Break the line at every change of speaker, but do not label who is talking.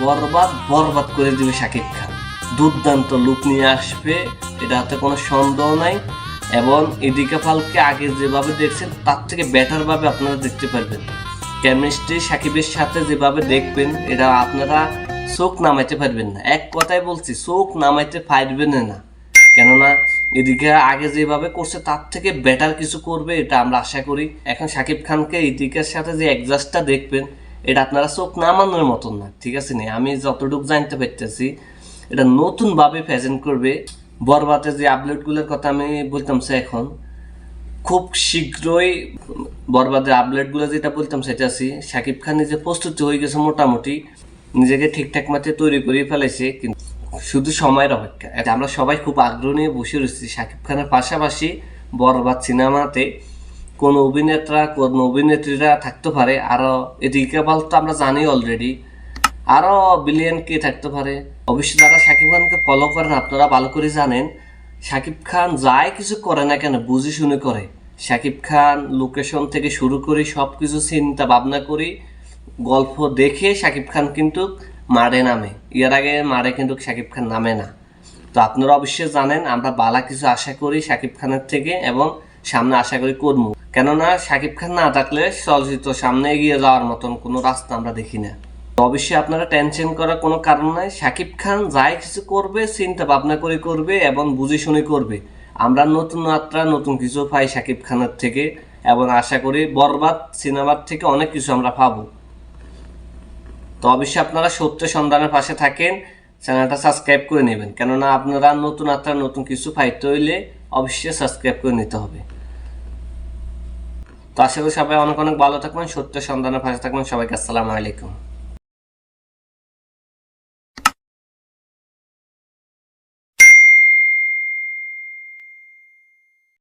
বরবাদ বরবাদ করে দিবে শাকিব খান। দুর্দান্ত লুক নিয়ে আসবে, এটা এটাতে কোনো সন্দেহ নাই। এবং এদিকে ফালকে আগে যেভাবে দেখছেন, তার থেকে বেটার ভাবে আপনারা দেখতে পারবেন। কেমিস্ট্রি সাকিবের সাথে যেভাবে দেখবেন, এটা আপনারা চোখ নামাইতে পারবেন না। এক কথায় বলছি, চোখ নামাইতে পারবেন না। কেননা, এদিকে আগে যেভাবে করছে, তার থেকে বেটার কিছু করবে, এটা আমরা আশা করি। এখন সাকিব খানকে এদিকের সাথে যে অ্যাডজাস্টটা দেখবেন এটা আপনারা চোখ নামানোর মতন না, ঠিক আছে নি? আমি যতটুকু জানতে পারতেছি, এটা নতুনভাবে প্রেজেন্ট করবে। বরবাতে যে আপডেটগুলোর কথা আমি বলতাম সে এখন, খুব শীঘ্রই বরবাদের আপডেটগুলো যেটা বলতাম সেটা আছি। শাকিব খান নিজে প্রস্তুতি হয়ে গেছে মোটামুটি, নিজেকে ঠিকঠাক মতে তৈরি করে ফেলেছে, কিন্তু শুধু সময়ের অপেক্ষা। আমরা সবাই খুব আগ্রহ নিয়ে বসে রয়েছি। শাকিব খানের পাশাপাশি বরবাদ সিনেমাতে কোন অভিনেতা কোন অভিনেত্রীরা থাকতে পারে। আরও এদিকে বলতো আমরা জানি অলরেডি আরও বিলিয়ন কে থাকতে পারে। অবশ্যই যারা শাকিব খানকে ফলো করেন, আপনারা ভালো করে জানেন শাকিব খান যাই কিছু করে না কেন, বুঝে শুনে করে। শাকিব খান লোকেশন থেকে শুরু করে সব কিছু চিন্তা ভাবনা করি গল্প দেখে শাকিব খান কিন্তু মারে নামে। এর আগে মারে কিন্তু শাকিব খান নামে না। তো আপনারা অবশ্যই জানেন, আমরা বালা কিছু আশা করি শাকিব খানের থেকে এবং সামনে আশা করি করব কেননা শাকিব খান না থাকলে চলচ্চিত্র সামনে এগিয়ে যাওয়ার মতন কোনো রাস্তা আমরা দেখি না। অবশ্যই আপনারা টেনশন করার কোনো কারণ নাই। শাকিব খান যাই কিছু করবে, চিন্তা ভাবনা করে করবে এবং বুঝে শুনে করবে। আমরা নতুন মাত্রা, নতুন কিছু পাই শাকিব খানের থেকে এবং আশা করি বরবাদ সিনেমার থেকে অনেক কিছু আমরা পাবো। তো অবশ্যই আপনারা সত্য সন্ধানের পাশে থাকেন, চ্যানেলটা সাবস্ক্রাইব করে নেবেন। কেননা আপনারা নতুন আত্মা নতুন কিছু পাইতে হইলে অবশ্যই সাবস্ক্রাইব করে নিতে হবে। তো আশা করি সবাই অনেক অনেক ভালো থাকবেন সত্য সন্ধানের পাশে থাকবেন। সবাইকে আসসালামু আলাইকুম।